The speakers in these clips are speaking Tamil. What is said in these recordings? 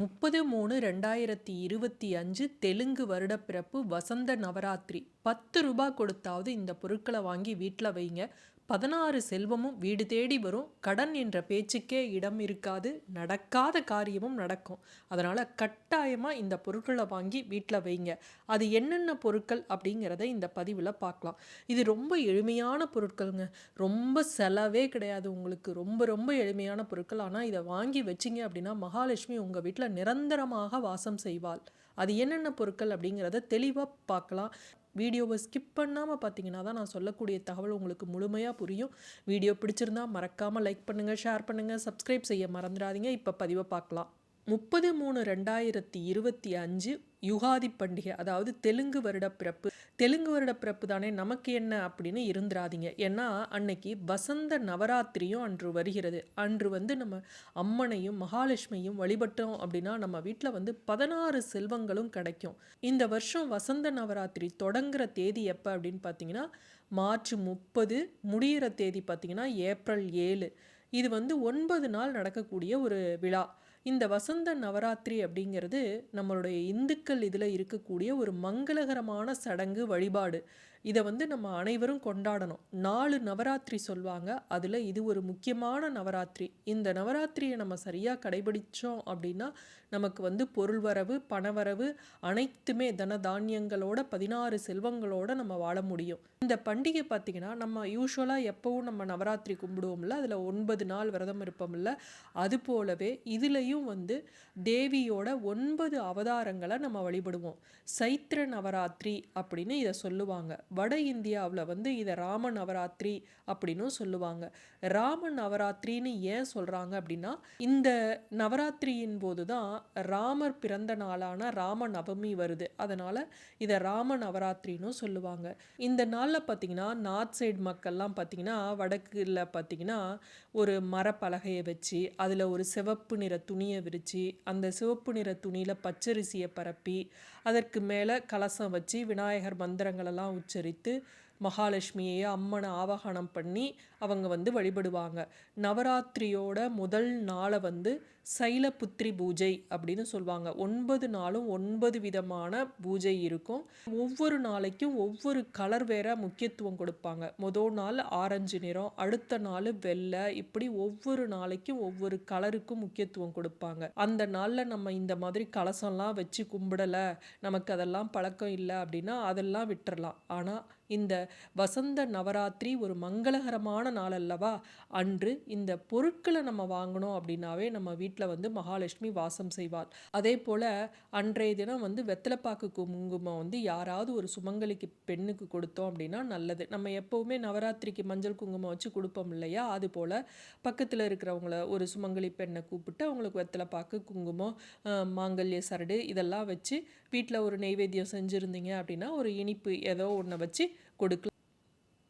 முப்பது மூணு ரெண்டாயிரத்தி இருபத்தி அஞ்சு தெலுங்கு வருடப்பிறப்பு வசந்த நவராத்திரி. பத்து ரூபாய் கொடுத்தாவது இந்த பொருட்களை வாங்கி வீட்டில் வைங்க. பதினாறு செல்வமும் வீடு தேடி வரும். கடன் என்ற பேச்சுக்கே இடம் இருக்காது. நடக்காத காரியமும் நடக்கும். அதனால் கட்டாயமாக இந்த பொருட்களை வாங்கி வீட்டில் வைங்க. அது என்னென்ன பொருட்கள் அப்படிங்கிறத இந்த பதிவில் பார்க்கலாம். இது ரொம்ப எளிமையான பொருட்களுங்க. ரொம்ப செலவே கிடையாது உங்களுக்கு. ரொம்ப ரொம்ப எளிமையான பொருட்கள். ஆனால் இதை வாங்கி வச்சிங்க அப்படின்னா மகாலட்சுமி உங்கள் வீட்டில் நிரந்தரமாக வாசம் செய்வாள். அது என்னென்ன பொருட்கள் அப்படிங்கிறத தெளிவாக பார்க்கலாம். வீடியோவை ஸ்கிப் பண்ணாமல் பார்த்தீங்கன்னா தான் நான் சொல்லக்கூடிய தகவல் உங்களுக்கு முழுமையாக புரியும். வீடியோ பிடிச்சிருந்தா மறக்காமல் லைக் பண்ணுங்கள் ஷேர் பண்ணுங்கள் சப்ஸ்கிரைப் செய்ய மறந்துடாதீங்க. இப்போ பதிவை பார்க்கலாம். முப்பது மூணு ரெண்டாயிரத்தி இருபத்தி அஞ்சு யுகாதி பண்டிகை அதாவது தெலுங்கு வருட பிறப்பு தெலுங்கு வருட பிறப்பு தானே நமக்கு என்ன அப்படின்னு இருந்துராதீங்க ஏன்னா அன்னைக்கு வசந்த நவராத்திரியும் அன்று வருகிறது. அன்று வந்து நம்ம அம்மனையும் மகாலட்சுமியும் வழிபட்டோம் அப்படின்னா நம்ம வீட்டில் வந்து பதினாறு செல்வங்களும் கிடைக்கும். இந்த வருஷம் வசந்த நவராத்திரி தொடங்குற தேதி எப்போ அப்படின்னு பார்த்தீங்கன்னா மார்ச் முப்பது முடிகிற தேதி பார்த்தீங்கன்னா ஏப்ரல் ஏழு. இது வந்து ஒன்பது நாள் நடக்கக்கூடிய ஒரு விழா. இந்த வசந்த நவராத்திரி அப்படிங்கிறது நம்மளுடைய இந்துக்கள் இதில் இருக்கக்கூடிய ஒரு மங்களகரமான சடங்கு வழிபாடு. இதை வந்து நம்ம அனைவரும் கொண்டாடணும். நாலு நவராத்திரி சொல்லுவாங்க. அதில் இது ஒரு முக்கியமான நவராத்திரி. இந்த நவராத்திரியை நம்ம சரியாக கடைபிடித்தோம் அப்படின்னா நமக்கு வந்து பொருள் வரவு பணவரவு அனைத்துமே தன தானியங்களோட பதினாறு செல்வங்களோட நம்ம வாழ முடியும். இந்த பண்டிகை பார்த்திங்கன்னா நம்ம யூஸ்வலாக எப்போவும் நம்ம நவராத்திரி கும்பிடுவோம்ல. அதில் ஒன்பது நாள் விரதம் இருப்போம்ல. அது போலவே இதுலேயும் வந்து தேவியோட ஒன்பது அவதாரங்களை நம்ம வழிபடுவோம். சைத்திர நவராத்திரி அப்படின்னு இதை சொல்லுவாங்க. வட இந்தியாவில் வந்து இதை ராம நவராத்திரி அப்படின்னும் சொல்லுவாங்க. ராம நவராத்திரின்னு ஏன் சொல்கிறாங்க அப்படின்னா இந்த நவராத்திரியின் போது தான் ராமர் பிறந்த நாளான ராம நவமி வருது. அதனால் இதை ராம நவராத்திரின்னு சொல்லுவாங்க. இந்த நாளில் பார்த்திங்கன்னா நார்த் சைடு மக்கள்லாம் பார்த்திங்கன்னா வடக்கில் பார்த்திங்கன்னா ஒரு மரப்பலகையை வச்சு அதில் ஒரு சிவப்பு நிற துணியை விரித்து அந்த சிவப்பு நிற துணியில் பச்சரிசியை பரப்பி அதற்கு மேலே கலசம் வச்சு விநாயகர் மந்திரங்களெல்லாம் உச்சரித்து மகாலட்சுமியை அம்மனை ஆவாகனம் பண்ணி அவங்க வந்து வழிபடுவாங்க. நவராத்திரியோட முதல் நாளை வந்து சைலபுத்திரி பூஜை அப்படின்னு சொல்லுவாங்க. ஒன்பது நாளும் ஒன்பது விதமான பூஜை இருக்கும். ஒவ்வொரு நாளைக்கும் ஒவ்வொரு கலர் வேற முக்கியத்துவம் கொடுப்பாங்க. முதல் நாள் ஆரஞ்சு நிறம் அடுத்த நாள் வெள்ளை இப்படி ஒவ்வொரு நாளைக்கும் ஒவ்வொரு கலருக்கும் முக்கியத்துவம் கொடுப்பாங்க. அந்த நாளில் நம்ம இந்த மாதிரி கலசம்லாம் வச்சு கும்பிடலை நமக்கு அதெல்லாம் பழக்கம் இல்லை அப்படின்னா அதெல்லாம் விட்டுறலாம். ஆனால் இந்த வசந்த நவராத்திரி ஒரு மங்களகரமான நாள் அல்லவா? அன்று இந்த பொருட்களை நம்ம வாங்கணும் அப்படின்னாவே நம்ம வீட்டில் வந்து மகாலட்சுமி வாசம் செய்வார் அதே போல் அன்றைய தினம் வந்து வெத்தலைப்பாக்கு குங்குமம் வந்து யாராவது ஒரு சுமங்கலிக்கு பெண்ணுக்கு கொடுத்தோம் அப்படின்னா நல்லது. நம்ம எப்போவுமே நவராத்திரிக்கு மஞ்சள் குங்குமம் வச்சு கொடுப்போம் இல்லையா? அது போல் பக்கத்தில் இருக்கிறவங்கள ஒரு சுமங்கலி பெண்ணை கூப்பிட்டு அவங்களுக்கு வெத்தலைப்பாக்கு குங்குமம் மாங்கல்ய சரடு இதெல்லாம் வச்சு வீட்டில் ஒரு நெய்வேத்தியம் செஞ்சுருந்தீங்க அப்படின்னா ஒரு இனிப்பு ஏதோ ஒன்றை வச்சு கொடுக்கலாம்.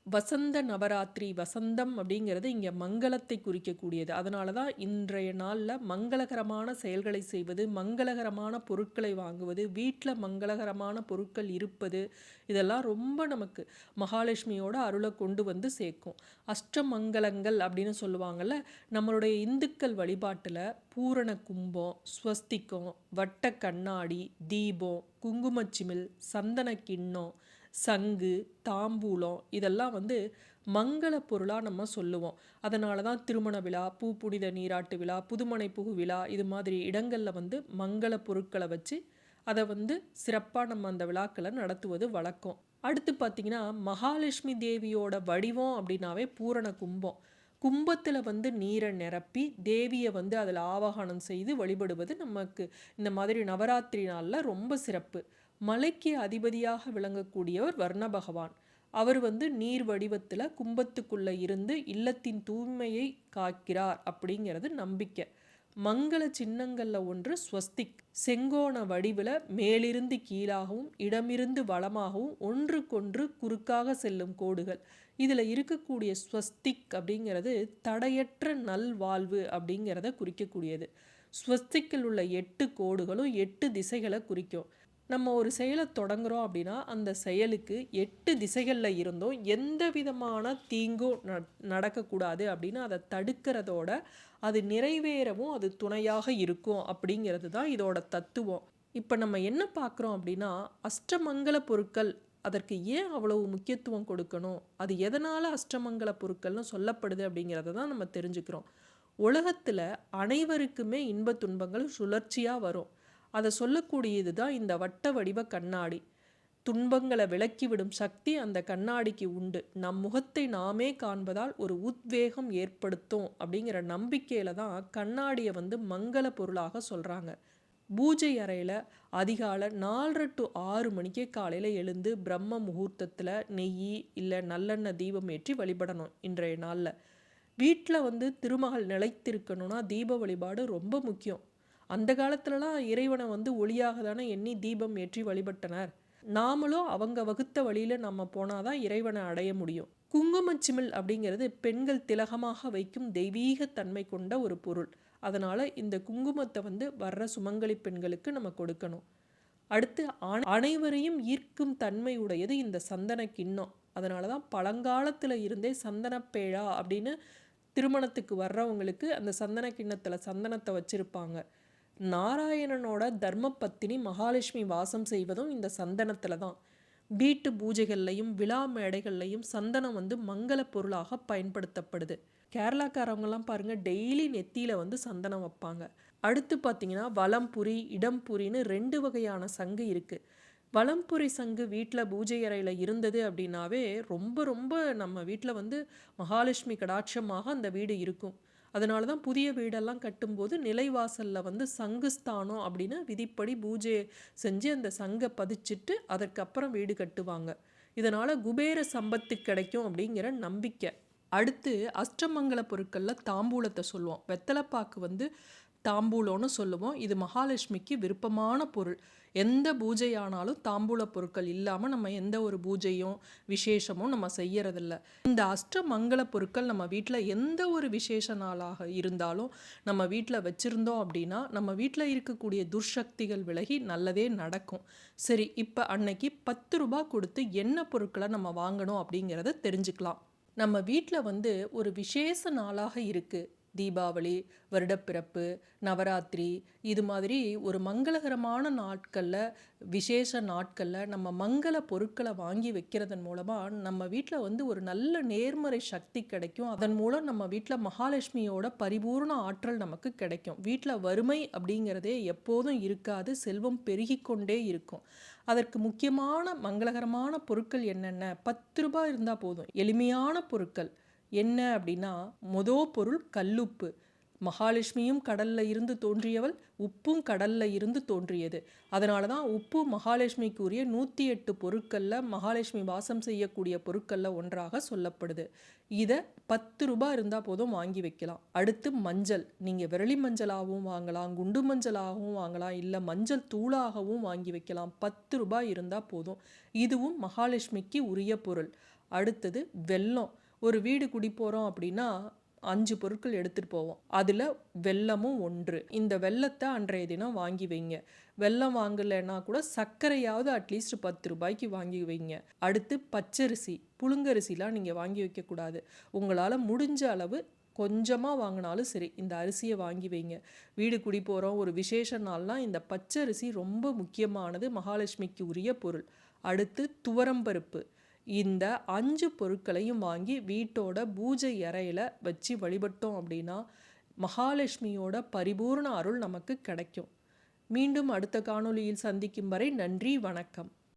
வசந்த நவராத்திரி வசந்தம் அப்படிங்கிறது இங்கே மங்களத்தை குறிக்கக்கூடியது. அதனால தான் இன்றைய நாளில் மங்களகரமான செயல்களை செய்வது மங்களகரமான பொருட்களை வாங்குவது வீட்டில் மங்களகரமான பொருட்கள் இருப்பது இதெல்லாம் ரொம்ப நமக்கு மகாலட்சுமியோட அருளை கொண்டு வந்து சேர்க்கும். அஷ்டமங்கலங்கள் அப்படின்னு சொல்லுவாங்கள்ல நம்மளுடைய இந்துக்கள் வழிபாட்டில் பூரண கும்பம் ஸ்வஸ்திக்கம் வட்ட கண்ணாடி தீபம் குங்குமச்சிமில் சந்தன கிண்ணம் சங்கு தாம்பூலம் இதெல்லாம் வந்து மங்கள பொருளாக நம்ம சொல்லுவோம். அதனால தான் திருமண விழா பூ புனித நீராட்டு விழா புதுமனை புகு விழா இது மாதிரி இடங்களில் வந்து மங்கள பொருட்களை வச்சு அதை வந்து சிறப்பாக நம்ம அந்த விழாக்களை நடத்துவது வழக்கம். அடுத்து பார்த்திங்கன்னா மகாலட்சுமி தேவியோட வடிவம் அப்படின்னாவே பூரண கும்பம். கும்பத்தில் வந்து நீரை நிரப்பி தேவியை வந்து அதில் ஆவாகனம் செய்து வழிபடுவது நமக்கு இந்த மாதிரி நவராத்திரி நாளில் ரொம்ப சிறப்பு. மலைக்கு அதிபதியாக விளங்கக்கூடியவர் வர்ண பகவான். அவர் வந்து நீர் வடிவத்தில் கும்பத்துக்குள்ளே இருந்து இல்லத்தின் தூய்மையை காக்கிறார் அப்படிங்கிறது நம்பிக்கை. மங்கள சின்னங்களில் ஒன்று ஸ்வஸ்திக். செங்கோண வடிவில் மேலிருந்து கீழாகவும் இடமிருந்து வளமாகவும் ஒன்றுக்கொன்று குறுக்காக செல்லும் கோடுகள். இதில் இருக்கக்கூடிய ஸ்வஸ்திக் அப்படிங்கிறது தடையற்ற நல்வாழ்வு அப்படிங்கிறத குறிக்கக்கூடியது. ஸ்வஸ்திக்கில் உள்ள எட்டு கோடுகளும் எட்டு திசைகளை குறிக்கும். நம்ம ஒரு செயலை தொடங்குகிறோம் அப்படின்னா அந்த செயலுக்கு எட்டு திசைகளில் இருந்தும் எந்த விதமான தீங்கும் நடக்கக்கூடாது அப்படின்னு அதை தடுக்கிறதோட அது நிறைவேறவும் அது துணையாக இருக்கும் அப்படிங்கிறது தான் இதோட தத்துவம். இப்போ நம்ம என்ன பார்க்குறோம் அப்படின்னா அஷ்டமங்கல பொருட்கள் அதற்கு ஏன் அவ்வளவு முக்கியத்துவம் கொடுக்கணும்? அது எதனால் அஷ்டமங்கல பொருட்கள்னு சொல்லப்படுது அப்படிங்கிறத தான் நம்ம தெரிஞ்சுக்கிறோம். உலகத்தில் அனைவருக்குமே இன்ப துன்பங்கள் சுழற்சியாக வரும். அதை சொல்லக்கூடியது தான் இந்த வட்ட வடிவ கண்ணாடி. துன்பங்களை விளக்கிவிடும் சக்தி அந்த கண்ணாடிக்கு உண்டு. நம் முகத்தை நாமே காண்பதால் ஒரு உத்வேகம் ஏற்படுத்தும் அப்படிங்கிற நம்பிக்கையில் தான் கண்ணாடியை வந்து மங்கள பொருளாக சொல்கிறாங்க பூஜை அறையில் அதிகாலை நாலரை டு ஆறு மணிக்கே காலையில் எழுந்து பிரம்ம முகூர்த்தத்தில் நெய் இல்லை நல்லெண்ணெய் தீபம் ஏற்றி வழிபடணும் இன்றைய நாளில். வீட்டில் வந்து திருமகள் நிலைத்திருக்கணும்னா தீப வழிபாடு ரொம்ப முக்கியம். அந்த காலத்துலலாம் இறைவனை வந்து ஒளியாக தானே எண்ணி தீபம் ஏற்றி வழிபட்டனர். நாமளும் அவங்க வகுத்த வழியில் நம்ம போனால் தான் இறைவனை அடைய முடியும். குங்குமச்சிமிழ் அப்படிங்கிறது பெண்கள் திலகமாக வைக்கும் தெய்வீக தன்மை கொண்ட ஒரு பொருள். அதனால் இந்த குங்குமத்தை வந்து வர்ற சுமங்கலி பெண்களுக்கு நம்ம கொடுக்கணும். அடுத்து அனைவரையும் ஈர்க்கும் தன்மை உடையது இந்த சந்தன கிண்ணம். அதனால தான் பழங்காலத்தில் இருந்தே சந்தனப்பேழா அப்படின்னு திருமணத்துக்கு வர்றவங்களுக்கு அந்த சந்தன கிண்ணத்தில் சந்தனத்தை வச்சுருப்பாங்க. நாராயணனோட தர்மபத்தினி மகாலட்சுமி வாசம் செய்வதும் இந்த சந்தனத்தில் தான். வீட்டு பூஜைகள்லையும் விழா மேடைகள்லையும் சந்தனம் வந்து மங்கள பொருளாக பயன்படுத்தப்படுது. கேரளாக்காரவங்கெல்லாம் பாருங்கள் டெய்லி நெத்தியில் வந்து சந்தனம் வைப்பாங்க. அடுத்து பார்த்தீங்கன்னா வலம்புரி இடம்புரின்னு ரெண்டு வகையான சங்கு இருக்குது வலம்புரி சங்கு வீட்டில் பூஜை அறையில் இருந்தது அப்படின்னாவே ரொம்ப ரொம்ப நம்ம வீட்டில் வந்து மகாலட்சுமி கடாட்சமாக அந்த வீடு இருக்கும். அதனால தான் புதிய வீடெல்லாம் கட்டும்போது நிலைவாசலில் வந்து சங்கு ஸ்தானம் அப்படின்னு விதிப்படி பூஜை செஞ்சு அந்த சங்கை பதிச்சிட்டு அதற்கப்புறம் வீடு கட்டுவாங்க. இதனால் குபேர சம்பத்து கிடைக்கும் அப்படிங்கிற நம்பிக்கை. அடுத்து அஷ்டமங்கல பொருட்களில் தாம்பூலத்தை சொல்லுவோம். வெத்தலைப்பாக்கு வந்து தாம்பூலம்னு சொல்லுவோம். இது மகாலட்சுமிக்கு விருப்பமான பொருள். எந்த பூஜையானாலும் தாம்பூல பொருட்கள் இல்லாமல் நம்ம எந்த ஒரு பூஜையும் விசேஷமும் நம்ம செய்யறதில்ல. இந்த அஷ்டமங்கல பொருட்கள் நம்ம வீட்டில் எந்த ஒரு விசேஷ நாளாக இருந்தாலும் நம்ம வீட்டில் வச்சுருந்தோம் அப்படின்னா நம்ம வீட்டில் இருக்கக்கூடிய துர்சக்திகள் விலகி நல்லதே நடக்கும். சரி இப்போ அன்னைக்கு பத்து ரூபா கொடுத்து என்ன பொருட்களை நம்ம வாங்கணும் அப்படிங்கிறத தெரிஞ்சுக்கலாம். நம்ம வீட்டில் வந்து ஒரு விசேஷ நாளாக இருக்குது தீபாவளி வருடப்பிறப்பு நவராத்திரி இது மாதிரி ஒரு மங்களகரமான நாட்களில் விசேஷ நாட்களில் நம்ம மங்கள பொருட்களை வாங்கி வைக்கிறதன் மூலமாக நம்ம வீட்டில் வந்து ஒரு நல்ல நேர்மறை சக்தி கிடைக்கும். அதன் மூலம் நம்ம வீட்டில் மகாலட்சுமியோட பரிபூர்ண ஆற்றல் நமக்கு கிடைக்கும். வீட்டில் வறுமை அப்படிங்கிறதே எப்போதும் இருக்காது செல்வம் பெருகி கொண்டே இருக்கும். அதற்கு முக்கியமான மங்களகரமான பொருட்கள் என்னென்ன? பத்து ரூபாய் இருந்தால் போதும். எளிமையான பொருட்கள். என்ன அப்படின்னா மொதோ பொருள் கல்லுப்பு. மகாலட்சுமியும் கடல்ல இருந்து தோன்றியவள் உப்பும் கடல்ல இருந்து தோன்றியது. அதனால தான் உப்பு மகாலட்சுமிக்குரிய நூற்றி எட்டு பொருட்களில் மகாலட்சுமி வாசம் செய்யக்கூடிய பொருட்களில் ஒன்றாக சொல்லப்படுது. இதை பத்து ரூபாய் இருந்தால் போதும் வாங்கி வைக்கலாம். அடுத்து மஞ்சள். நீங்கள் விரலி மஞ்சளாகவும் வாங்கலாம் குண்டு மஞ்சளாகவும் வாங்கலாம் இல்லை மஞ்சள் தூளாகவும் வாங்கி வைக்கலாம். பத்து ரூபாய் இருந்தால் போதும். இதுவும் மகாலட்சுமிக்கு உரிய பொருள். அடுத்தது வெல்லம். ஒரு வீடு குடி போகிறோம் அப்படின்னா அஞ்சு பொருட்கள் எடுத்துகிட்டு போவோம். அதில் வெள்ளமும் ஒன்று. இந்த வெள்ளத்தை அன்றைய தினம் வாங்கி வைங்க. வெள்ளம் வாங்கலைன்னா கூட சர்க்கரையாவது அட்லீஸ்ட் பத்து ரூபாய்க்கு வாங்கி வைங்க. அடுத்து பச்சரிசி புழுங்கரிசிலாம் நீங்கள் வாங்கி வைக்கக்கூடாது உங்களால் முடிஞ்ச அளவு கொஞ்சமாக வாங்கினாலும் சரி இந்த அரிசியை வாங்கி வைங்க. வீடு குடி போகிறோம் ஒரு விசேஷ நாள்னால் இந்த பச்சரிசி ரொம்ப முக்கியமானது மகாலட்சுமிக்கு உரிய பொருள். அடுத்து துவரம்பருப்பு இந்த அஞ்சு பொருட்களையும் வாங்கி வீட்டோட பூஜை அறையில் வச்சு வழிபட்டோம் அப்படின்னா மகாலட்சுமியோட பரிபூர்ண அருள் நமக்கு கிடைக்கும். மீண்டும் அடுத்த காணொளியில் சந்திக்கும் வரை நன்றி வணக்கம்.